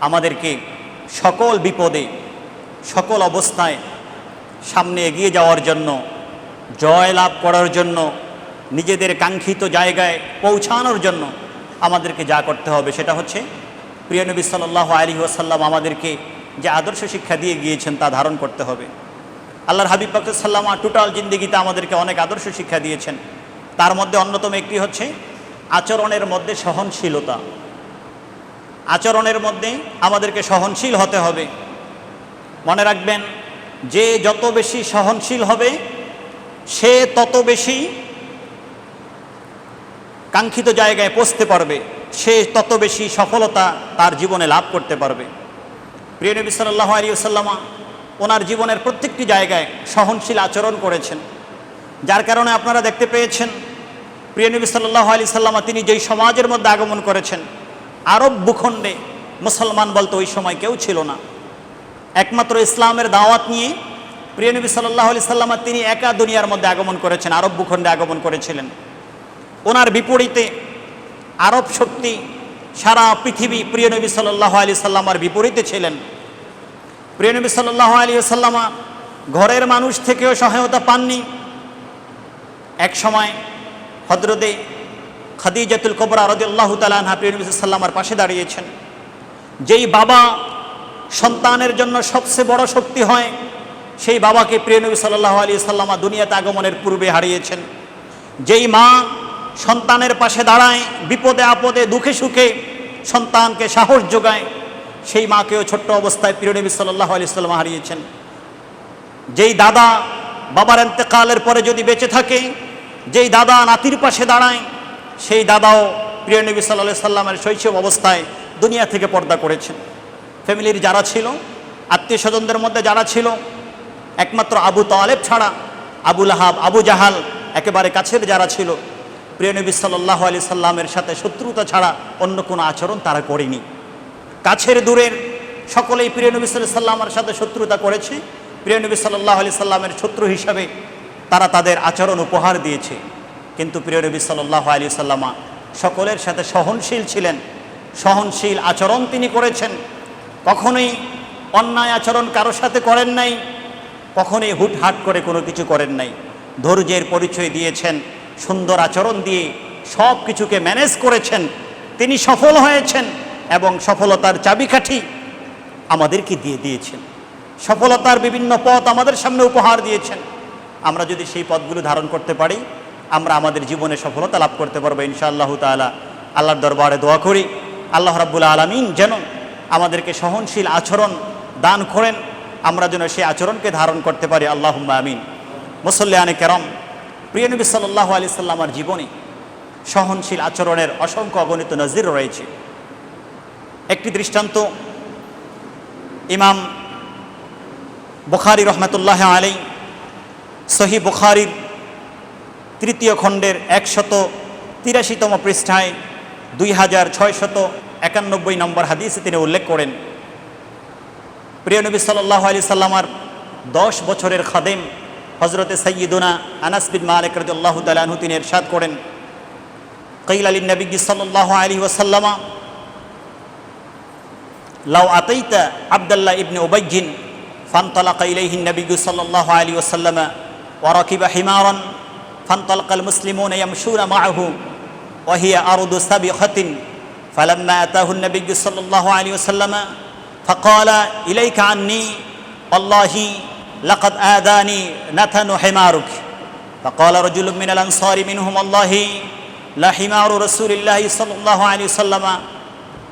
আমাদেরকে সকল বিপদে, সকল অবস্থায় সামনে এগিয়ে যাওয়ার জন্য জয় লাভ করার জন্য, নিজেদের কাঙ্ক্ষিত জায়গায় পৌঁছানোর জন্য আমাদেরকে যা করতে হবে সেটা হচ্ছে, প্রিয় নবী সাল্লাহ আলী ওয়াসাল্লাম আমাদেরকে যে আদর্শ শিক্ষা দিয়ে গিয়েছেন তা ধারণ করতে হবে। আল্লাহর হাবিব পাক সাল্লামা টোটাল জিন্দিগিতে আমাদেরকে অনেক আদর্শ শিক্ষা দিয়েছেন। তার মধ্যে অন্যতম একটি হচ্ছে, আচরণের মধ্যে সহনশীলতা। আচরণের মধ্যে আমাদেরকে সহনশীল হতে হবে। মনে রাখবেন, যে যত বেশি সহনশীল হবে, সে তত বেশি কাঙ্ক্ষিত জায়গায় পৌঁছতে পারবে। সে তত বেশি সফলতা তার জীবনে লাভ করতে পারবে। প্রিয় নবী সাল্লাহ আলী ওনার জীবনের প্রত্যেকটি জায়গায় সহনশীল আচরণ করেছেন। যার কারণে আপনারা দেখতে পেয়েছেন, প্রিয় নবী সাল্লাহ আলী সাল্লামা তিনি যেই সমাজের মধ্যে আগমন করেছেন আরব ভূখণ্ডে মুসলমান বলতে ওই সময় কেউ ছিল না। একমাত্র ইসলামের দাওয়াত নিয়ে প্রিয় নবী সাল্লাহ আলি সাল্লামা তিনি একা দুনিয়ার মধ্যে আগমন করেছেন, আরব ভূখণ্ডে আগমন করেছিলেন। ওনার বিপরীতে আরব শক্তি সারা পৃথিবী প্রিয় নবী সাল্লাহ আলি সাল্লামার বিপরীতে ছিলেন। প্রিয় নবী সাল্লাহ আলী সাল্লামা ঘরের মানুষ থেকেও সহায়তা পাননি। এক সময় হজরতে খাদিজাতুল কবরা রদিল্লাহ তালাহা প্রিয় নবী সাল্লামার পাশে দাঁড়িয়েছেন। যেই বাবা সন্তানের জন্য সবচেয়ে বড় শক্তি হয়, সেই বাবাকে প্রিয় নবী সাল্লাহ আলী সাল্লামা দুনিয়াতে আগমনের পূর্বে হারিয়েছেন। যেই মা সন্তানের পাশে দাঁড়ায়, বিপদে আপদে, দুঃখে সুখে সন্তানকে সাহস যোগায়, সেই মাকেও ছোট্ট অবস্থায় প্রিয় নবী সাল্লাহ আলি সাল্লামা হারিয়েছেন। যেই দাদা বাবার এন্তেকালের পরে যদি বেঁচে থাকে, যেই দাদা নাতির পাশে দাঁড়ায় সেই দাদাও প্রিয় নবী সাল্লাহ সাল্লামের শৈশব অবস্থায় দুনিয়া থেকে পর্দা করেছেন। ফ্যামিলির যারা ছিল আত্মীয় স্বজনদের মধ্যে যারা ছিল, একমাত্র আবু তালেব ছাড়া আবুল আহাব আবু জাহাল একেবারে কাছের যারা ছিল, প্রিয় নবী সাল্লাহ আলি সাল্লামের সাথে শত্রুতা ছাড়া অন্য কোনো আচরণ তারা করেনি। কাছের দূরের সকলেই প্রিয় নবী সাল্লাহ সাল্লামের সাথে শত্রুতা করেছে। প্রিয় নবী সাল্লাহ আলি সাল্লামের শত্রু হিসাবে তারা তাদের আচরণ উপহার দিয়েছে। কিন্তু প্রিয় নবী সাল্লাহ আলী সাল্লামা সকলের সাথে সহনশীল ছিলেন। সহনশীল আচরণ তিনি করেছেন। কখনোই অন্যায় আচরণ কারোর সাথে করেন নাই, কখনোই হুটহাট করে কোনো কিছু করেন নাই। ধৈর্যের পরিচয় দিয়েছেন, সুন্দর আচরণ দিয়ে সব কিছুকে ম্যানেজ করেছেন। তিনি সফল হয়েছেন এবং সফলতার চাবিকাঠি আমাদেরকে দিয়ে দিয়েছেন। সফলতার বিভিন্ন পথ আমাদের সামনে উপহার দিয়েছেন। আমরা যদি সেই পথগুলো ধারণ করতে পারি আমরা আমাদের জীবনে সফলতা লাভ করতে পারব ইনশাআল্লাহ তালা আল্লাহর দরবারে দোয়া করি। আল্লাহ রাব্বুল আলমিন যেন আমাদেরকে সহনশীল আচরণ দান করেন। আমরা যেন সেই আচরণকে ধারণ করতে পারি। আল্লাহ আমিন। মুসল্লিয়ানে কেরম, প্রিয় নবী সাল্লাহ আলি সাল্লামার জীবনে সহনশীল আচরণের অসংখ্য অগণিত নজির রয়েছে। একটি দৃষ্টান্ত, ইমাম বুখারি রহমতুল্লাহ আলী সহি বুখারির তৃতীয় খণ্ডের একশত তিরাশিতম পৃষ্ঠায় দুই হাজার ছয়শত একানব্বই নম্বর হাদিসে তিনি উল্লেখ করেন। প্রিয় নবী সাল্লাহ আলি সাল্লামার দশ বছরের খাদেম হজরতে সৈয়দুনা আনাসবিন মালিক রাজ্লাহ তালাহু তিনি এরশাদ করেন কৈল আলী নবী সাল্লাহ আলী ওসাল্লামা লাউ আতাইতা আবদাল্লাহ ইবনে ওবাইজিন ফান্তলা কৈলাইহিন নবী সাল্লাহ আলী ওসাল্লামা ওয়ারকিবা হিমারন وركب حمارا فانطلق المسلمون يمشون معه وهي أرض سبخة فلما أتاه النبي صلى الله عليه وسلم فقال إليك عني والله لقد آذاني نتن حمارك فقال رجل من الأنصار منهم والله لا حمار رسول الله صلى الله عليه وسلم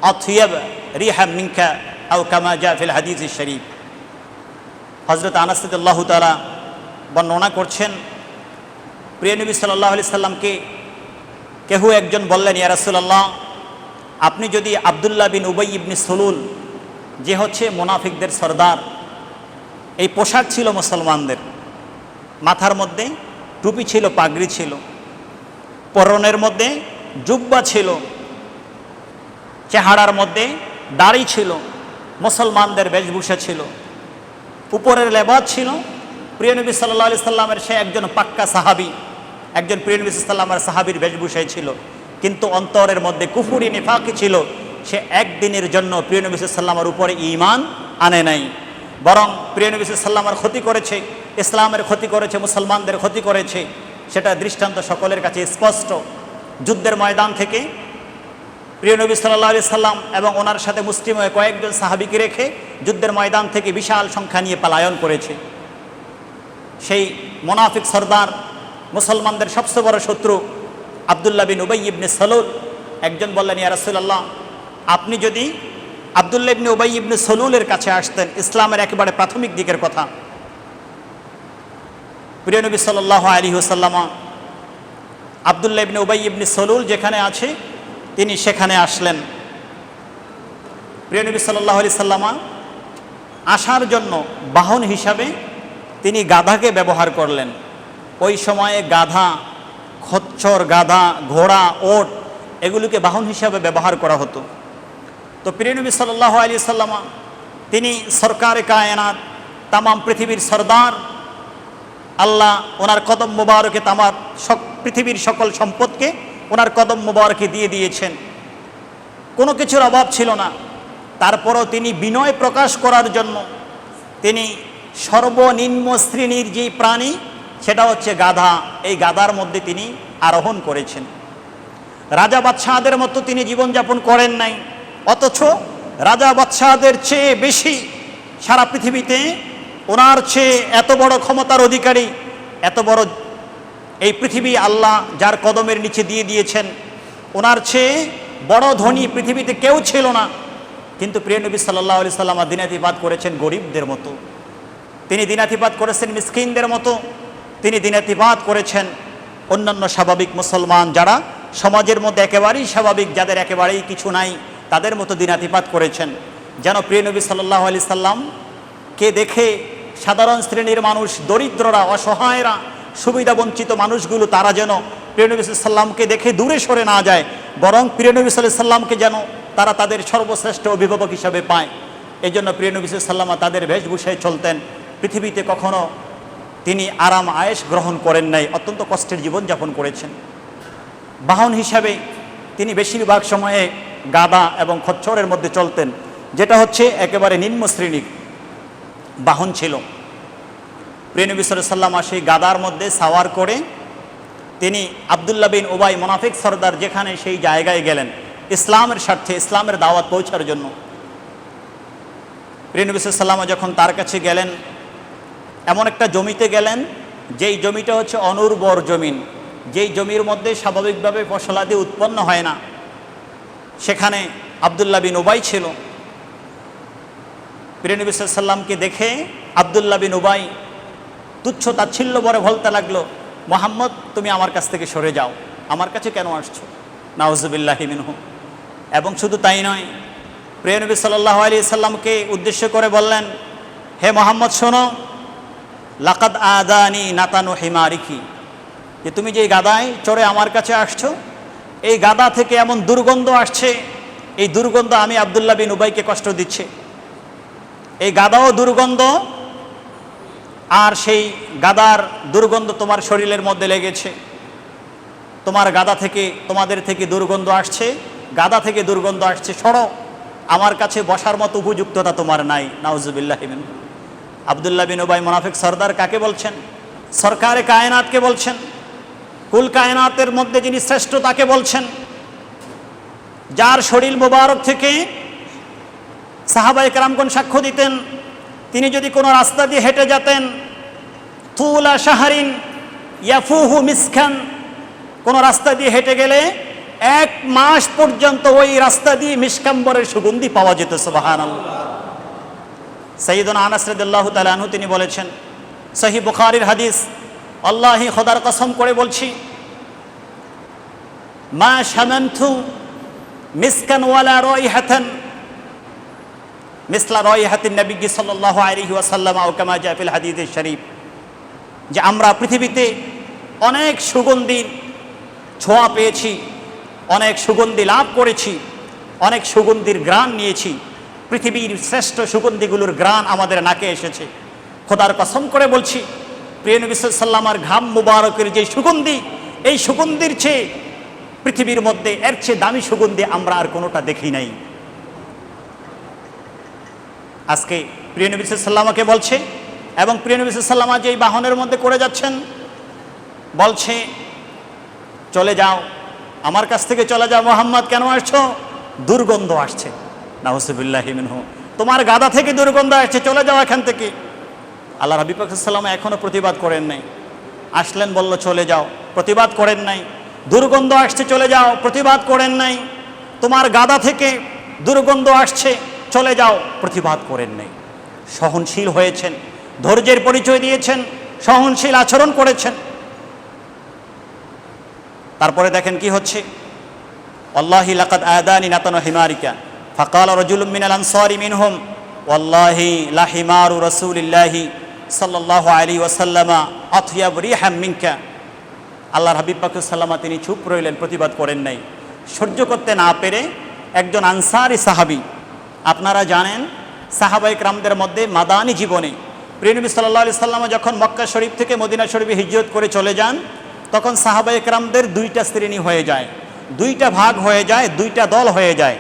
أطيب ريحا منك أو كما جاء في الحديث الشريف হজরত আনাসদুল্লাহ তালা বর্ণনা করছেন প্রিয় নবী সাল্লাহ আলি সাল্লামকে কেহু একজন বললেন ইয়ারাসুল্লাহ আপনি যদি আবদুল্লাহ বিন উবই ইবনি সলুল, যে হচ্ছে মোনাফিকদের সর্দার, এই পোশাক ছিল মুসলমানদের, মাথার মধ্যে টুপি ছিল, পাগড়ি ছিল, পরনের মধ্যে জুব্বা ছিল, চেহারার মধ্যে দাড়ি ছিল, মুসলমানদের বেশভূষা ছিল, উপরের লেবাদ ছিল, প্রিয় নবী সাল্লাহ আলি সাল্লামের সে একজন পাক্কা সাহাবি একজন প্রিয় নবী সাল্লামের সাহাবির বেশভূষায় ছিল। কিন্তু অন্তরের মধ্যে কুফুরি, নিফাকি ছিল। সে একদিনের জন্য প্রিয় নবী সাল্লামের উপরে ইমান আনে নাই। বরং প্রিয় নবী সাল্লামের ক্ষতি করেছে, ইসলামের ক্ষতি করেছে, মুসলমানদের ক্ষতি করেছে। সেটা দৃষ্টান্ত সকলের কাছে স্পষ্ট। যুদ্ধের ময়দান থেকে প্রিয় নবী সাল্লাহ সাল্লাম এবং ওনার সাথে মুসলিম হয়ে কয়েকজন সাহাবিকে রেখে যুদ্ধের ময়দান থেকে বিশাল সংখ্যা নিয়ে পালায়ন করেছে। সেই মোনাফিক সর্দার মুসলমানদের সবচেয়ে বড় শত্রু আবদুল্লাহ বিন উবাই ইবনে সলুল। একজন বললেন, ইয়া রাসূলুল্লাহ, আপনি যদি আবদুল্লাহ ইবনে উবাই ইবনে সলুলের কাছে আসতেন, ইসলামের একেবারে প্রাথমিক দিকের কথা। প্রিয় নবী সাল্লাহ আলী হুসাল্লামা আবদুল্লাহ ইবনে উবাই ইবনে সলুল যেখানে আছে, তিনি সেখানে আসলেন। প্রিয় নবী সাল্লাহ আলি সাল্লামা আসার জন্য বাহন হিসাবে তিনি গাধাকে ব্যবহার করলেন। ওই সময়ে গাধা খচ্ছর গাধা, ঘোড়া, ওট এগুলিকে বাহন হিসাবে ব্যবহার করা হতো। তো প্রিয়নবী সাল্লাহ আলী সাল্লামা তিনি সরকারে কায়নাত, তামাম পৃথিবীর সর্দার, আল্লাহ ওনার কদম মুবারকে তামার পৃথিবীর সকল সম্পদকে ওনার কদম মুবারকে দিয়ে দিয়েছেন। কোনো কিছুর অভাব ছিল না। তারপরও তিনি বিনয় প্রকাশ করার জন্য তিনি সর্বনিম্ন শ্রেণির যেই প্রাণী সেটা হচ্ছে গাধা। এই গাধার মধ্যে তিনি আরোহণ করেছেন। রাজা বাদশাহদের মতো তিনি জীবনযাপন করেন নাই। অথচ রাজা বাদশাহদের চেয়ে বেশি সারা পৃথিবীতে ওনার চেয়ে এত বড় ক্ষমতার অধিকারী, এত বড় এই পৃথিবী আল্লাহ যার কদমের নিচে দিয়ে দিয়েছেন, ওনার চেয়ে বড় ধনী পৃথিবীতে কেউ ছিল না। কিন্তু প্রিয় নবী সাল্লাহ আলি সাল্লাম দিনাতিপাত করেছেন গরিবদের মতো। তিনি দিনাতিপাত করেছেন মিসকিনদের মতো। তিনি দিনাতিপাত করেছেন অন্যান্য স্বাভাবিক মুসলমান যারা সমাজের মধ্যে একেবারেই স্বাভাবিক, যাদের একেবারেই কিছু নাই, তাদের মতো দিনাতিপাত করেছেন। যেন প্রিয় নবী সাল্লাহ আলি সাল্লামকে দেখে সাধারণ শ্রেণির মানুষ, দরিদ্ররা, অসহায়রা, সুবিধাবঞ্চিত মানুষগুলো, তারা যেন প্রিয় নবী সাল্লামকে দেখে দূরে সরে না যায়, বরং প্রিয় নবী সাল্লাহ সাল্লামকে যেন তারা তাদের সর্বশ্রেষ্ঠ অভিভাবক হিসাবে পায়। এই জন্য প্রিয় নবী সাল্লামা তাদের বেশভূষায় চলতেন। পৃথিবীতে কখনো তিনি আরাম আয়েস গ্রহণ করেন নাই, অত্যন্ত কষ্টের জীবনযাপন করেছেন। বাহন হিসাবে তিনি বেশিরভাগ সময়ে গাদা এবং খচ্চরের মধ্যে চলতেন, যেটা হচ্ছে একেবারে নিম্ন শ্রেণির বাহন ছিল। প্রিয়নবী সাল্লাম সেই গাদার মধ্যে সাওয়ার করে তিনি আবদুল্লাহ বিন ওবাই মোনাফিক সর্দার যেখানে সেই জায়গায় গেলেন, ইসলামের স্বার্থে, ইসলামের দাওয়াত পৌঁছার জন্য। প্রিয়নবী সাল্লাম যখন তার কাছে গেলেন এমন একটা জমিতে গেলেন, যেই জমিটা হচ্ছে অনুর্বর জমিন। যেই জমির মধ্যে স্বাভাবিকভাবে ফসলাদি উৎপন্ন হয় না। সেখানে আবদুল্লাহ বিন উবাই ছিল। প্রিয়নবী সাল্লামকে দেখে আবদুল্লাহ বিন উবাই তুচ্ছ তাচ্ছিল্য বলে বলতে লাগল, মোহাম্মদ, তুমি আমার কাছ থেকে সরে যাও। আমার কাছে কেন আসছো? নাউজুবিল্লাহি মিনহু। এবং শুধু তাই নয় প্রিয়নবী সাল্লাহ আলী সাল্লামকে উদ্দেশ্য করে বললেন, হে মোহাম্মদ, শোনো লাকাদ আদানি নাতানু হিমারিকি যে তুমি যে গাদায় চড়ে আমার কাছে আসছো, এই গাদা থেকে এমন দুর্গন্ধ আসছে, এই দুর্গন্ধ আমি আবদুল্লাহ বিন উবাইকে কষ্ট দিচ্ছে। এই গাদাও দুর্গন্ধ, আর সেই গাদার দুর্গন্ধ তোমার শরীরের মধ্যে লেগেছে। তোমার গাদা থেকে, তোমাদের থেকে দুর্গন্ধ আসছে, গাদা থেকে দুর্গন্ধ আসছে। সরো, আমার কাছে বসার মতো উপযুক্ততা তোমার নাই, নাউজুবিল্লাহ আবদুল্লাহ বিন উবাই মোনাফিক সর্দার কাকে বলছেন? সরকারে কায়নাতকে বলছেন। কুল কায়নাতের মধ্যে যিনি শ্রেষ্ঠ তাকে বলছেন। যার শরীর মোবারক থেকে সাহাবাই কারামগণ সাক্ষ্য দিতেন। তিনি যদি কোনো রাস্তা দিয়ে হেঁটে যেতেন, তুলা শাহারিন ইয়াফুহু মিসখান কোনো রাস্তা দিয়ে হেঁটে গেলে এক মাস পর্যন্ত ওই রাস্তা দিয়ে মিসকাম্বরের সুগন্ধি পাওয়া যেত সুবাহান সঈদুন আনাসরদুল্লাহ তালাহু তিনি বলেছেন সহি বুখারির হাদিস, আল্লাহি খোদার কসম করে বলছি, মা শামান্থু মিসকান ওয়ালা রয় হাথান মিসলা রয় হাতিন নবী সাল্লাহ আলহি ওয়াসাল্লাম আউকামা জাফিল হাদিদ শরীফ, যে আমরা পৃথিবীতে অনেক সুগন্ধির ছোঁয়া পেয়েছি, অনেক সুগন্ধি লাভ করেছি, অনেক সুগন্ধির গ্রাম নিয়েছি পৃথিবীর শ্রেষ্ঠ সুগন্ধিগুলোর গ্রাণ আমাদের নাকে এসেছে। খোদার কসম করে বলছি, প্রিয় নবী সাল্লামার ঘাম মুবারকের যে সুগন্ধি, এই সুগন্ধির চেয়ে পৃথিবীর মধ্যে এর চেয়ে দামি সুগন্ধি আমরা আর কোনোটা দেখি নাই। আজকে প্রিয় নবী সাল্লামাকে বলছে, এবং প্রিয় নবী সাল্লামা যেই বাহনের মধ্যে করে যাচ্ছেন, বলছে, চলে যাও, আমার কাছ থেকে চলে যাও, মোহাম্মদ, কেন আসছো? দুর্গন্ধ আসছে। নাহসিবুল্লাহ মিনহু। তোমার গাদা থেকে দুর্গন্ধ আসছে, চলে যাও এখান থেকে। আল্লাহ রবিপাকাল্লাম এখনও প্রতিবাদ করেন নাই। আসলেন, বলল, চলে যাও। প্রতিবাদ করেন নাই। দুর্গন্ধ আসছে, চলে যাও। প্রতিবাদ করেন নাই। তোমার গাদা থেকে দুর্গন্ধ আসছে, চলে যাও। প্রতিবাদ করেন নাই। সহনশীল হয়েছেন। ধৈর্যের পরিচয় দিয়েছেন। সহনশীল আচরণ করেছেন। তারপরে দেখেন কি হচ্ছে? আল্লাহি লাকাদ আয়দানি নাতানো হিমারিকা। ফাকাল রজুলুম মিনাল আনসারি মিনহুম ওয়াল্লাহি লা হিমারু রাসূলিল্লাহি সাল্লাল্লাহু আলাইহি ওয়াসাল্লামা আথিয়াব রিহাম মিনকা আল্লাহর হাবিব পাক সাল্লামা তিনি চুপ রইলেন, প্রতিবাদ করেন নাই। সহ্য করতে না পেরে একজন আনসারি সাহাবী, আপনারা জানেন সাহাবাই ক্রামদের মধ্যে মাদানি জীবনে প্রিয়নবী সাল্লাহ আলি সাল্লামা যখন মক্কা শরীফ থেকে মদিনা শরীফে হিজরত করে চলে যান, তখন সাহাবাই ক্রামদের দুইটা শ্রেণি হয়ে যায়। দুইটা ভাগ হয়ে যায়, দুইটা দল হয়ে যায়।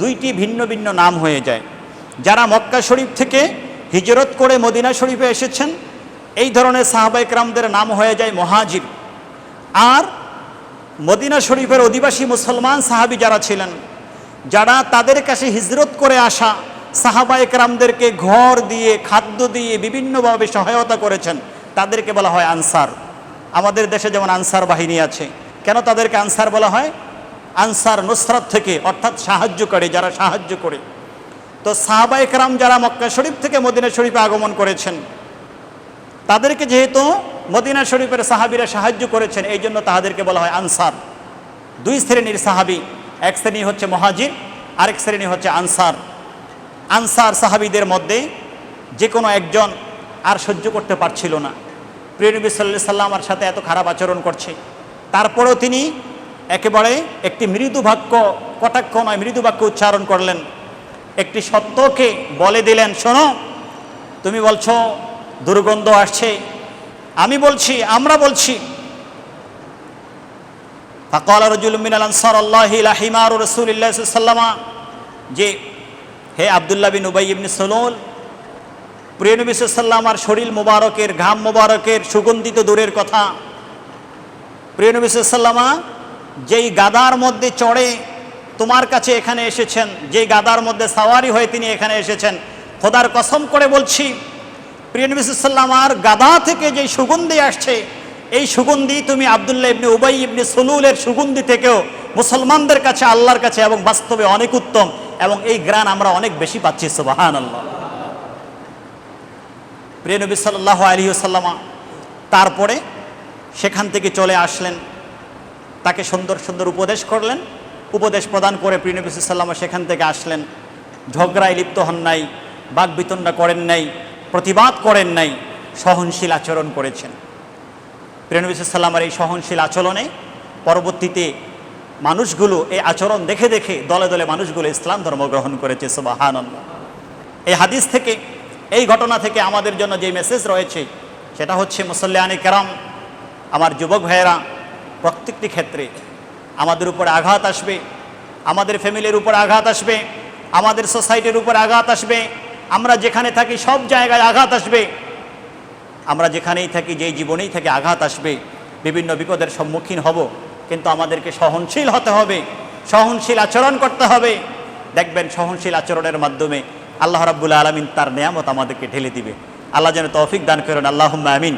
দুইটি ভিন্ন ভিন্ন নাম হয়ে যায়। যারা মক্কা শরীফ থেকে হিজরত করে মদিনা শরীফে এসেছেন, এই ধরনের সাহাবাই ক্রামদের নাম হয়ে যায় মহাজির। আর মদিনা শরীফের অধিবাসী মুসলমান সাহাবি যারা ছিলেন, যারা তাদের কাছে হিজরত করে আসা সাহাবা একরামদেরকে ঘর দিয়ে, খাদ্য দিয়ে বিভিন্নভাবে সহায়তা করেছেন, তাদেরকে বলা হয় আনসার। আমাদের দেশে যেমন আনসার বাহিনী আছে, কেন তাদেরকে আনসার বলা হয়? আনসার নুসরাত থেকে, অর্থাৎ সাহায্য করে যারা সাহায্য করে। তো সাহাবা একরাম যারা মক্কা শরীফ থেকে মদিনা শরীফে আগমন করেছেন, তাদেরকে যেহেতু মদিনা শরীফের সাহাবিরা সাহায্য করেছেন, এই জন্য তাহাদেরকে বলা হয় আনসার। দুই শ্রেণির সাহাবি, এক শ্রেণি হচ্ছে মহাজির, আরেক শ্রেণি হচ্ছে আনসার। আনসার সাহাবিদের মধ্যে যে কোনো একজন আর সহ্য করতে পারছিল না। প্রিয়নবী সাল্লাহ সাল্লামার সাথে এত খারাপ আচরণ করছে। তারপরেও তিনি একেবারে একটি মৃদু বাক্য, কটাক্ষ নয়, মৃদু বাক্য উচ্চারণ করলেন। একটি সত্যকে বলে দিলেন, শোনো, তুমি বলছো, দুর্গন্ধ আসছে। আমি বলছি, আমরা বলছি। মিনাল যে, হে আবদুল্লাহ বিন উবাই ইবনে সলোল, প্রিয় নবী সাল্লামার শরীর মোবারকের, ঘাম মোবারকের, সুগন্ধিত দূরের কথা। প্রিয় নবী সাল্লামা যেই গাদার মধ্যে চড়ে তোমার কাছে এখানে এসেছেন, যেই গাদার মধ্যে সাওয়ারি হয়ে তিনি এখানে এসেছেন, খোদার কসম করে বলছি, প্রিয় নবী সাল্লামার গাদা থেকে যেই সুগন্ধি আসছে, এই সুগন্ধি তুমি আবদুল্লাহ ইবনে উবাই ইবনে সলুলের সুগন্ধি থেকেও মুসলমানদের কাছে, আল্লাহর কাছে এবং বাস্তবে অনেক উত্তম এবং এই গ্রান আমরা অনেক বেশি পাচ্ছি সুবাহান আল্লাহ প্রিয় নবী সাল্লাহ আলী সাল্লামা তারপরে সেখান থেকে চলে আসলেন তাকে সুন্দর সুন্দর উপদেশ করলেন। উপদেশ প্রদান করে প্রিয় নবী সাল্লামা সেখান থেকে আসলেন। ঝগড়ায় লিপ্ত হন নাই, বাকবিতণ্ডা করেন নাই, প্রতিবাদ করেন নাই, সহনশীল আচরণ করেছেন। প্রেনবী সাল্লামার এই সহনশীল আচরণে পরবর্তীতে মানুষগুলো এই আচরণ দেখে দেখে দলে দলে মানুষগুলো ইসলাম ধর্ম গ্রহণ করেছে সুবাহান এই হাদিস থেকে, এই ঘটনা থেকে আমাদের জন্য যে মেসেজ রয়েছে, সেটা হচ্ছে মুসল্লিয়ানি কেরাম, আমার যুবক ভাইয়েরা প্রত্যেকটি ক্ষেত্রে আমাদের উপর আঘাত আসবে, আমাদের ফ্যামিলির উপর আঘাত আসবে, আমাদের সোসাইটির উপর আঘাত আসবে, আমরা যেখানে থাকি সব জায়গায় আঘাত আসবে। আমরা যেখানেই থাকি, যেই জীবনেই থাকি, আঘাত আসবে। বিভিন্ন বিপদের সম্মুখীন হব, কিন্তু আমাদেরকে সহনশীল হতে হবে, সহনশীল আচরণ করতে হবে। দেখবেন সহনশীল আচরণের মাধ্যমে আল্লাহ রাব্বুল আলমিন তার নিয়ামত আমাদেরকে ঢেলে দিবে। আল্লাহ যেন তৌফিক দান করেন। আল্লাহ আমিন।